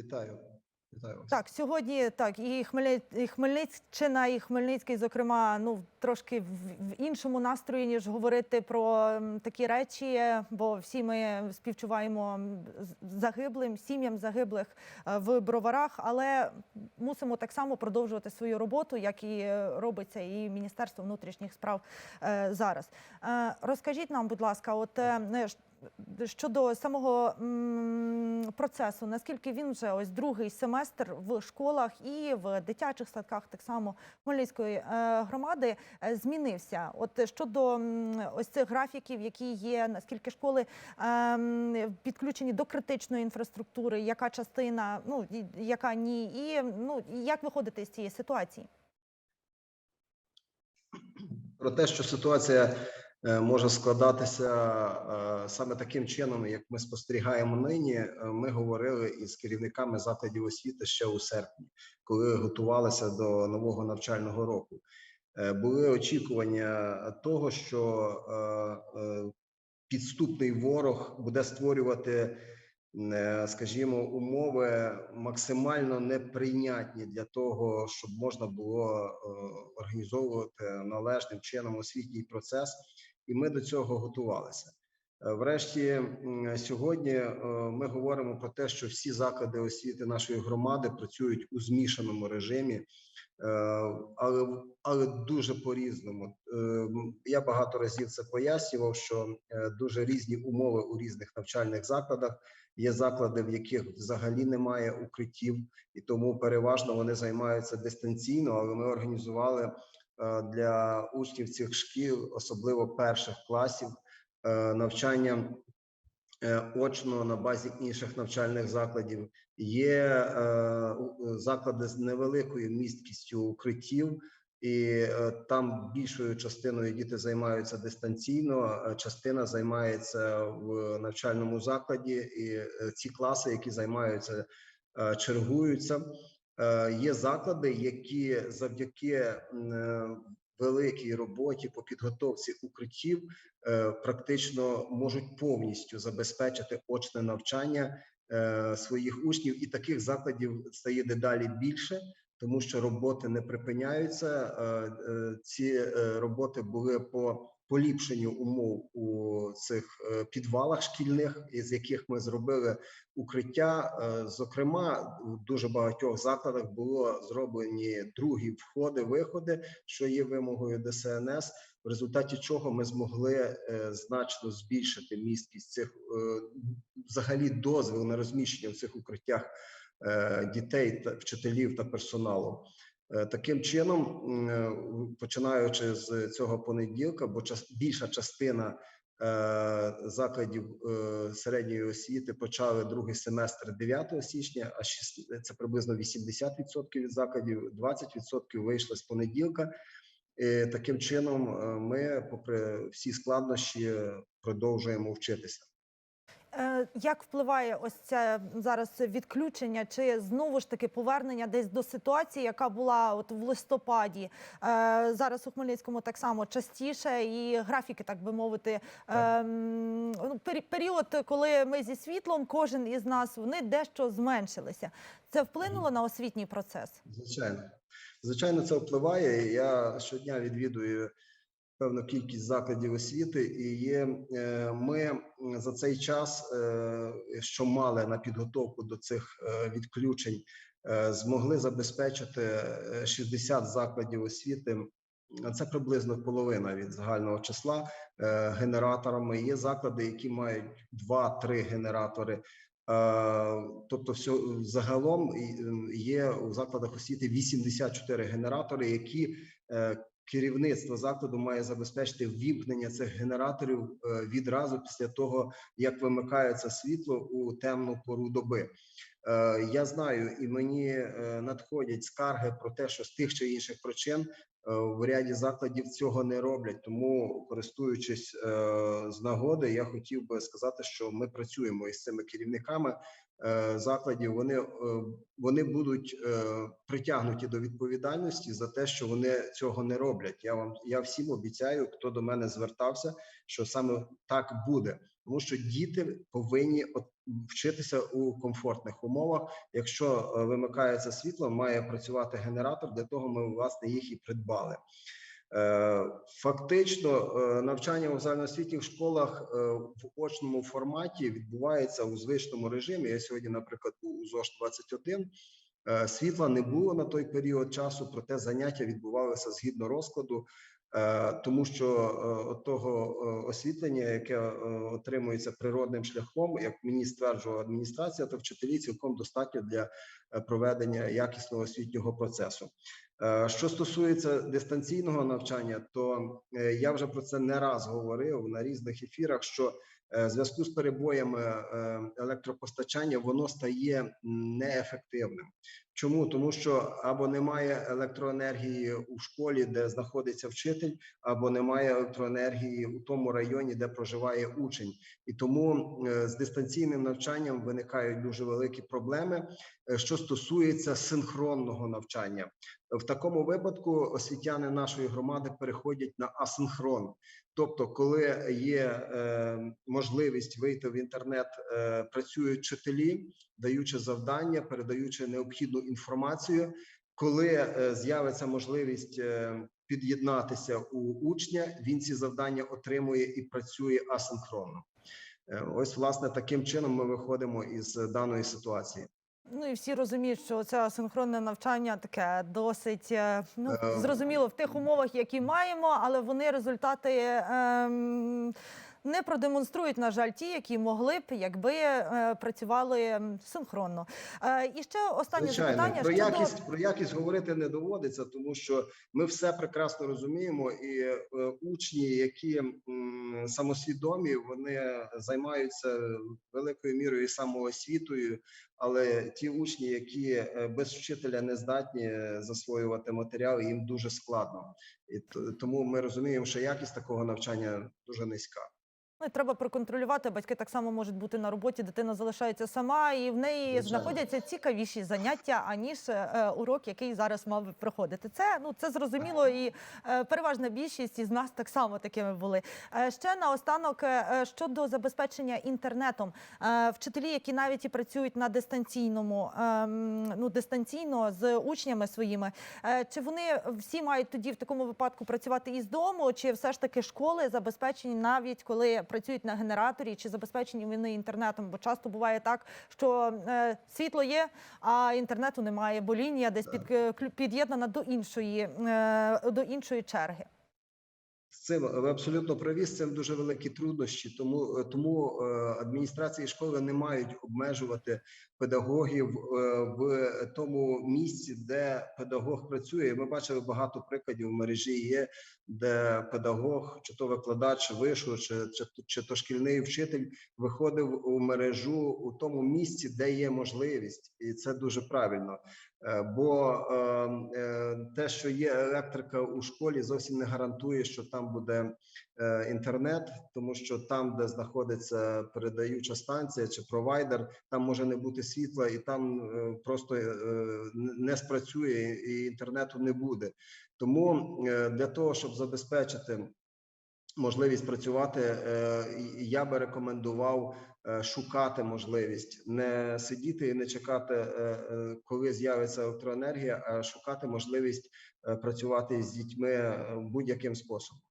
Вітаю. Вітаю вас. Так, сьогодні так, і, Хмельни... і Хмельниччина, і Хмельницький, зокрема, ну трошки в, іншому настрої, ніж говорити про такі речі, бо всі ми співчуваємо загиблим, сім'ям загиблих е, в броварах, але мусимо так само продовжувати свою роботу, як і робиться і Міністерство внутрішніх справ е, зараз. Е, розкажіть нам, будь ласка, от щодо самого процесу, наскільки він вже ось другий семестр в школах і в дитячих садках, так само Хмельницької е, громади, е, змінився. От щодо ось цих графіків, які є, наскільки школи ем, підключені до критичної інфраструктури, яка частина, ну яка ні, і ну як виходити з цієї ситуації? Про те, що ситуація е, може складатися е, саме таким чином, як ми спостерігаємо нині, е, ми говорили із керівниками закладів освіти ще у серпні, коли готувалися до нового навчального року. Е, Були очікування того, що е, е, підступний ворог буде створювати, е, скажімо, умови максимально неприйнятні для того, щоб можна було е, організовувати належним чином освітній процес, і ми до цього готувалися. Е, Врешті сьогодні е, ми говоримо про те, що всі заклади освіти нашої громади працюють у змішаному режимі, е, але але дуже по-різному. Е, Я багато разів це пояснював, що дуже різні умови у різних навчальних закладах. Є заклади, в яких взагалі немає укриттів, і тому переважно вони займаються дистанційно. Але ми організували для учнів цих шкіл, особливо перших класів, е, навчання е, очно на базі інших навчальних закладів. Є е, заклади з невеликою місткістю укриттів. І е, там більшою частиною діти займаються дистанційно, частина займається в навчальному закладі, і е, ці класи, які займаються, е, чергуються. Е, Є заклади, які завдяки е, великій роботі по підготовці укриттів е, практично можуть повністю забезпечити очне навчання своїх учнів, і таких закладів стає дедалі більше тому що роботи не припиняються. Ці роботи були по поліпшенню умов у цих е, підвалах шкільних, із яких ми зробили укриття. Е, Зокрема, в дуже багатьох закладах було зроблені другі входи, виходи, що є вимогою ДСНС. В результаті чого ми змогли е, значно збільшити місткість цих взагалі дозвіл на розміщення в цих укриттях дітей та вчителів та персоналу. Е, Таким чином, е, починаючи з цього понеділка, бо більша частина е, закладів середньої освіти почали другий семестр 9 січня, а це приблизно 80% від закладів, 20% вийшли з понеділка. І таким чином, ми, попри всі складнощі, продовжуємо вчитися. Е, Як впливає ось це зараз відключення, чи знову ж таки повернення десь до ситуації, яка була от в листопаді? Е, Зараз у Хмельницькому так само частіше, і графіки, так би мовити, ем, ну, період, коли ми зі світлом, кожен із нас вони дещо зменшилися. Це вплинуло на освітній процес? Звичайно, звичайно, це впливає. Я щодня відвідую певну кількість закладів освіти, і є е, ми за цей час, е, що мали на підготовку до цих е, відключень, змогли забезпечити е, 60 закладів освіти. Це приблизно половина від загального числа генераторами. Є заклади, які мають 2-3 генератори. Тобто, все загалом є у закладах освіти 84 генератори, які керівництво закладу має забезпечити ввімкнення цих генераторів е, відразу після того, як вимикається світло у темну пору доби. Е, Я знаю, і мені е, надходять скарги про те, що з тих чи інших причин в ряді закладів цього не роблять. Тому, користуючись е, з нагоди, я хотів би сказати, що ми працюємо із цими керівниками е, закладів. Вони, е, вони будуть е, притягнуті до відповідальності за те, що вони цього не роблять. Я вам я всім обіцяю, хто до мене звертався, що саме так буде. тому що діти повинні вчитися у комфортних умовах. Якщо е, вимикається світло, має працювати генератор. Для того ми власне їх і придбали. Е, Фактично, е, навчання у загальноосвітніх школах в очному форматі відбувається у звичному режимі. Я сьогодні, наприклад, був у ЗОЖ 21 Е, Світла не було на той період часу, проте заняття відбувалися згідно розкладу, тому що е, того е, освітлення, яке е, отримується природним шляхом, як мені стверджувала адміністрація, то вчителі цілком достатньо для е, проведення якісного освітнього процесу. Е, Що стосується дистанційного навчання, то е, я вже про це не раз говорив на різних ефірах. що е, зв'язку з перебоями е, електропостачання воно стає неефективним. Чому тому, що або немає електроенергії у школі, де знаходиться вчитель, або немає електроенергії у тому районі, де проживає учень, і тому е, з дистанційним навчанням виникають дуже великі проблеми, е, що стосується синхронного навчання. В такому випадку освітяни нашої громади переходять на асинхрон. Тобто, коли є е, можливість вийти в інтернет, е, працюють вчителі, даючи завдання, передаючи необхідну інформацію. Коли е, з'явиться можливість е, під'єднатися у учня, він ці завдання отримує і працює асинхронно. Е, ось, власне, таким чином ми виходимо із даної ситуації. Ну і всі розуміють, що це асинхронне навчання таке досить ну, зрозуміло в тих умовах, які маємо, але вони результати ем, не продемонструють, на жаль, ті, які могли б, якби е, працювали синхронно. Е, і ще останнє Звичайно, запитання про щодо якість про якість говорити не доводиться, тому що ми все прекрасно розуміємо, і е, учні, які самосвідомі, вони займаються великою мірою самоосвітою. Але ті учні, які без вчителя не здатні засвоювати матеріал, їм дуже складно, і тому ми розуміємо, що якість такого навчання дуже низька. Ну, і треба проконтролювати. Батьки так само можуть бути на роботі, дитина залишається сама, і в неї знаходяться цікавіші заняття, аніж е, урок, який зараз мав би проходити. Це ну це зрозуміло, і е, переважна більшість із нас так само такими були. Е, ще наостанок е, е, щодо забезпечення інтернетом. Е, вчителі, які навіть і працюють на дистанційному, ем, ну дистанційно з учнями своїми, е, чи вони всі мають тоді в такому випадку працювати із дому, чи все ж таки школи забезпечені навіть коли працюють на генераторі, чи забезпечені вони інтернетом? Бо часто буває так, що е, світло є, а інтернету немає, бо лінія десь під, під'єднана до іншої е, до іншої черги. З цим ви абсолютно праві. З цим дуже великі труднощі. Тому е, тому е, адміністрації школи не мають обмежувати педагогів е, в тому місці, де педагог працює. Ми бачили багато прикладів в мережі є, де педагог, чи то викладач вишу, чи, чи, чи то шкільний вчитель виходив у мережу у тому місці, де є можливість, і це дуже правильно. Е, Бо е, е, те, що є електрика у школі, зовсім не гарантує, що там буде е, інтернет, тому що там, де знаходиться передаюча станція чи провайдер, там може не бути світла, і там просто не- спрацює, і інтернету не буде. Тому для того, щоб забезпечити можливість працювати, е, я би рекомендував е, шукати можливість, не сидіти і не чекати, е, коли з'явиться електроенергія, а шукати можливість працювати з дітьми будь-яким способом.